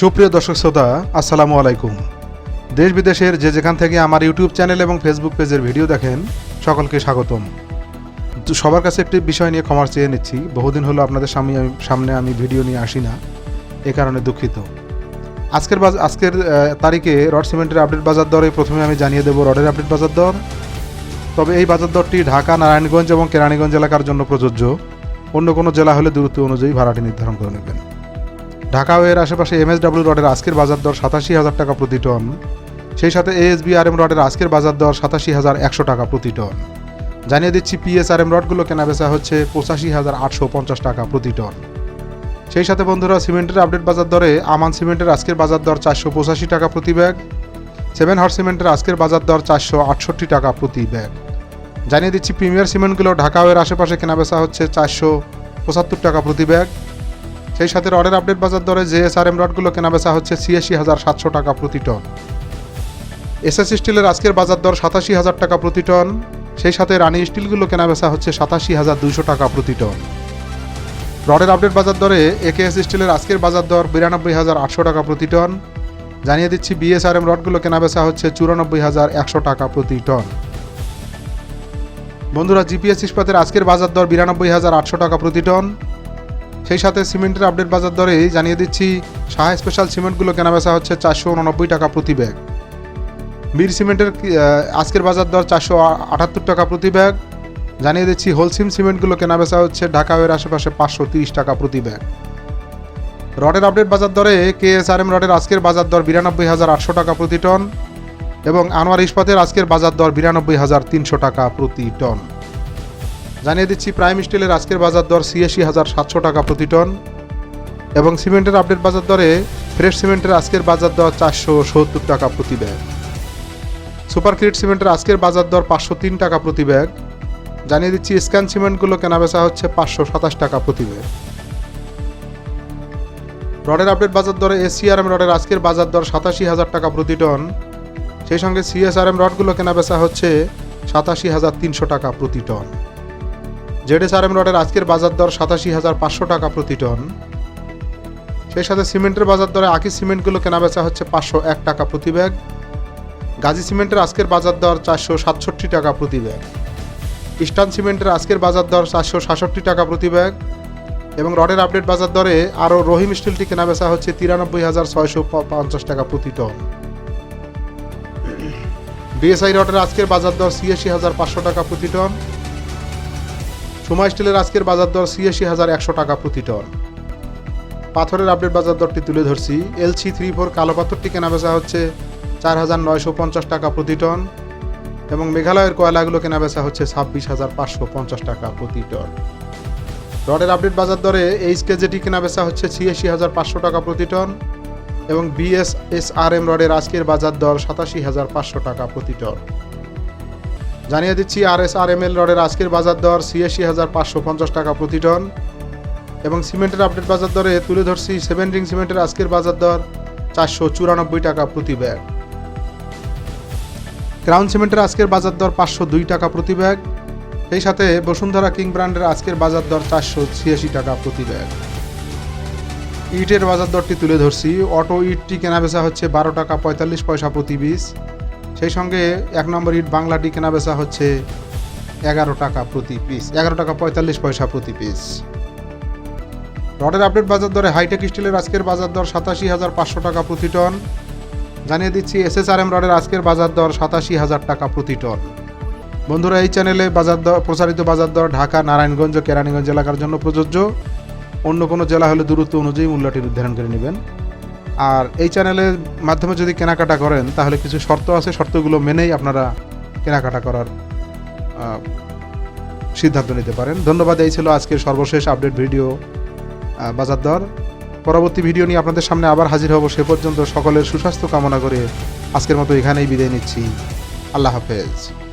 সুপ্রিয় দর্শক শ্রোতা, আসসালামু আলাইকুম। দেশ বিদেশের যে যেখান থেকে আমার ইউটিউব চ্যানেল এবং ফেসবুক পেজের ভিডিও দেখেন, সকলকে স্বাগতম। সবার কাছে একটি বিষয় নিয়ে ক্ষমা চেয়ে নিচ্ছি। বহুদিন হলো আপনাদের সামনে আমি সামনে আমি ভিডিও নিয়ে আসি না, এ কারণে দুঃখিত। আজকের আজকের তারিখে রড সিমেন্টের আপডেট বাজার দরে প্রথমে আমি জানিয়ে দেবো রডের আপডেট বাজার দর। তবে এই বাজার দরটি ঢাকা, নারায়ণগঞ্জ এবং কেরানীগঞ্জ এলাকার জন্য প্রযোজ্য। অন্য কোনো জেলা হলে দূরত্ব অনুযায়ী ভাড়াটি নির্ধারণ করে নেবেন। ঢাকা ও এর আশেপাশে এমএসডব্লিউ রডের আজকের বাজার দর সাতাশি হাজার টাকা প্রতি টন। সেই সাথে এএসবি আর এম রডের আজকের বাজার দর সাতাশি হাজার একশো টাকা প্রতি টন। জানিয়ে দিচ্ছি পিএসআর এম রডগুলো কেনা বেচা হচ্ছে পঁচাশি হাজার আটশো পঞ্চাশ টাকা প্রতি টন। সেই সাথে বন্ধুরা, সিমেন্টের আপডেট বাজার দরে আমান সিমেন্টের আজকের বাজার দর চারশো পঁচাশি টাকা প্রতি ব্যাগ। সেভেন হর্স সিমেন্টের আজকের বাজার দর চারশো আটষট্টি টাকা প্রতি ব্যাগ। জানিয়ে দিচ্ছি, প্রিমিয়ার সিমেন্টগুলো ঢাকা ও এর আশেপাশে কেনা বেচা হচ্ছে চারশো পঁচাত্তর টাকা প্রতি ব্যাগ। সেই সাথে রডের আপডেট বাজার দরে জেএসআরএম রডগুলো কেনা বেচা হচ্ছে ছিয়াশি হাজার সাতশো টাকা প্রতি টন। এসএস স্টিলের আজকের বাজার দর সাতাশি হাজার টাকা প্রতি টন। সেই সাথে রানি স্টিলগুলো কেনা বেচা হচ্ছে সাতাশি হাজার দুইশো টাকা প্রতি টন। রডের আপডেট বাজার দরে একেএস স্টিলের আজকের বাজার দর বিরানব্বই হাজার আটশো টাকা প্রতি টন। জানিয়ে দিচ্ছি বিএসআরএম রডগুলো কেনা বেচা হচ্ছে চুরানব্বই হাজার একশো টাকা প্রতি টন। বন্ধুরা, জিপিএস ইস্পাতের আজকের বাজার দর বিরানব্বই হাজার আটশো টাকা প্রতি টন। সেই সাথে সিমেন্টের আপডেট বাজার দরে জানিয়ে দিচ্ছি, সাহা স্পেশাল সিমেন্টগুলো কেনা বেচা হচ্ছে চারশো উননব্বই টাকা প্রতি ব্যাগ। বীর সিমেন্টের আজকের বাজার দর চারশো আটাত্তর টাকা প্রতি ব্যাগ। জানিয়ে দিচ্ছি, হোলসিম সিমেন্টগুলো কেনা বেচা হচ্ছে ঢাকা এর আশেপাশে পাঁচশো তিরিশ টাকা প্রতি ব্যাগ। রডের আপডেট বাজার দরে কে এস আর এম রডের আজকের বাজার দর বিরানব্বই হাজার আটশো টাকা প্রতি টন এবং আনোয়ার ইস্পাতের আজকের বাজার দর বিরানব্বই হাজার তিনশো টাকা প্রতি টন। জানিয়ে দিচ্ছি, প্রাইম স্টিলের আজকের বাজার দর ছিয়াশি হাজার সাতশো টাকা প্রতি টন এবং সিমেন্টের আপডেট বাজার দরে ফ্রেশ সিমেন্টের আজকের বাজার দর চারশো সত্তর টাকা প্রতি ব্যাগ। সুপার ক্রিট সিমেন্টের আজকের বাজার দর পাঁচশো তিন টাকা প্রতি ব্যাগ। জানিয়ে দিচ্ছি, স্ক্যান সিমেন্টগুলো কেনা বেচা হচ্ছে পাঁচশো সাতাশ টাকা প্রতি ব্যাগ। রডের আপডেট বাজার দরে এসিআরএম রডের আজকের বাজার দর সাতাশি হাজার টাকা প্রতি টন। সেই সঙ্গে সিএসআরএম রডগুলো কেনা বেচা হচ্ছে সাতাশি হাজার তিনশো টাকা প্রতি টন। জেডএসআরএম রডের আজকের বাজার দর সাতাশি হাজার পাঁচশো টাকা প্রতি টন। সেই সাথে সিমেন্টের বাজার দরে আকি সিমেন্টগুলো কেনা বেচা হচ্ছে পাঁচশো এক টাকা প্রতি ব্যাগ। গাজী সিমেন্টের আজকের বাজার দর চারশো সাতষট্টি টাকা প্রতি ব্যাগ। ইস্টার্ন সিমেন্টের আজকের বাজার দর চারশো সাতষট্টি টাকা প্রতি ব্যাগ। এবং রডের আপডেট বাজার দরে আরও রহিম স্টিলটি কেনা বেচা হচ্ছে তিরানব্বই হাজার ছয়শো পঞ্চাশ টাকা প্রতি টন। বিএসআই রডের আজকের বাজার দর ছিয়াশি হাজার পাঁচশো টাকা প্রতি টন। সোমা স্টিলের আজকের বাজার দর ছিয়াশি হাজার একশো টাকা প্রতি টন। পাথরের আপডেট বাজার দরটি তুলে ধরছি। এলসি থ্রি ফোর কালো পাথরটি কেনা বেচা হচ্ছে চার হাজার নয়শো পঞ্চাশ টাকা প্রতি টন এবং মেঘালয়ের কয়লাগুলো কেনা বেচা হচ্ছে ছাব্বিশ হাজার পাঁচশো পঞ্চাশ টাকা প্রতি টন। রডের আপডেট বাজার দরে এইচ কেজেটি কেনা বেচা হচ্ছে ছিয়াশি হাজার পাঁচশো টাকা প্রতি টন এবং বিএস এস আর এম রডের আজকের বাজার দর সাতাশি হাজার পাঁচশো টাকা প্রতি টন। জানিয়ে দিচ্ছি, আর এস আর এম এল রডের আজকের বাজার দর ছিয়াশি হাজার পাঁচশো পঞ্চাশ টাকা প্রতি টন। এবং সিমেন্টের আপডেট বাজার দরে তুলে ধরছি, সেভেন রিং সিমেন্টের আজকের বাজার দর চারশো চুরানব্বই টাকা প্রতি ব্যাগ। ক্রাউন সিমেন্টের আজকের বাজার দর পাঁচশো দুই টাকা প্রতি ব্যাগ। সেই সাথে বসুন্ধরা কিং ব্র্যান্ডের আজকের বাজার দর চারশো ছিয়াশি টাকা প্রতি ব্যাগ। ইটের বাজার দরটি তুলে ধরছি, অটো ইটটি কেনাবেচা হচ্ছে বারো টাকা পঁয়তাল্লিশ পয়সা প্রতি পিস। সেই সঙ্গে এক নম্বর ইট বাংলাটি কেনা বেচা হচ্ছে এগারো টাকা প্রতি পিস এগারো টাকা পঁয়তাল্লিশ পয়সা প্রতি পিস রডের আপডেট বাজার দরে হাইটেক স্টিলের আজকের বাজার দর সাতাশি হাজার পাঁচশো টাকা প্রতি টন। জানিয়ে দিচ্ছি এসএসআরএম রডের আজকের বাজার দর সাতাশি হাজার টাকা প্রতি টন। বন্ধুরা, এই চ্যানেলে বাজার দর, প্রচারিত বাজার দর ঢাকা, নারায়ণগঞ্জ ও কেরানীগঞ্জ এলাকার জন্য প্রযোজ্য। অন্য কোনো জেলা হলে দূরত্ব অনুযায়ী মূল্যটি নির্ধারণ করে নেবেন। আর এই চ্যানেলের মাধ্যমে যদি কেনাকাটা করেন, তাহলে কিছু শর্ত আছে, শর্তগুলো মেনেই আপনারা কেনাকাটা করার সিদ্ধান্ত নিতে পারেন। ধন্যবাদ, এই ছিল আজকের সর্বশেষ আপডেট ভিডিও বাজার দর। পরবর্তী ভিডিও নিয়ে আপনাদের সামনে আবার হাজির হব, সে পর্যন্ত সকলের সুস্বাস্থ্য কামনা করে আজকের মতো এখানেই বিদায় নিচ্ছি। আল্লাহ হাফেজ।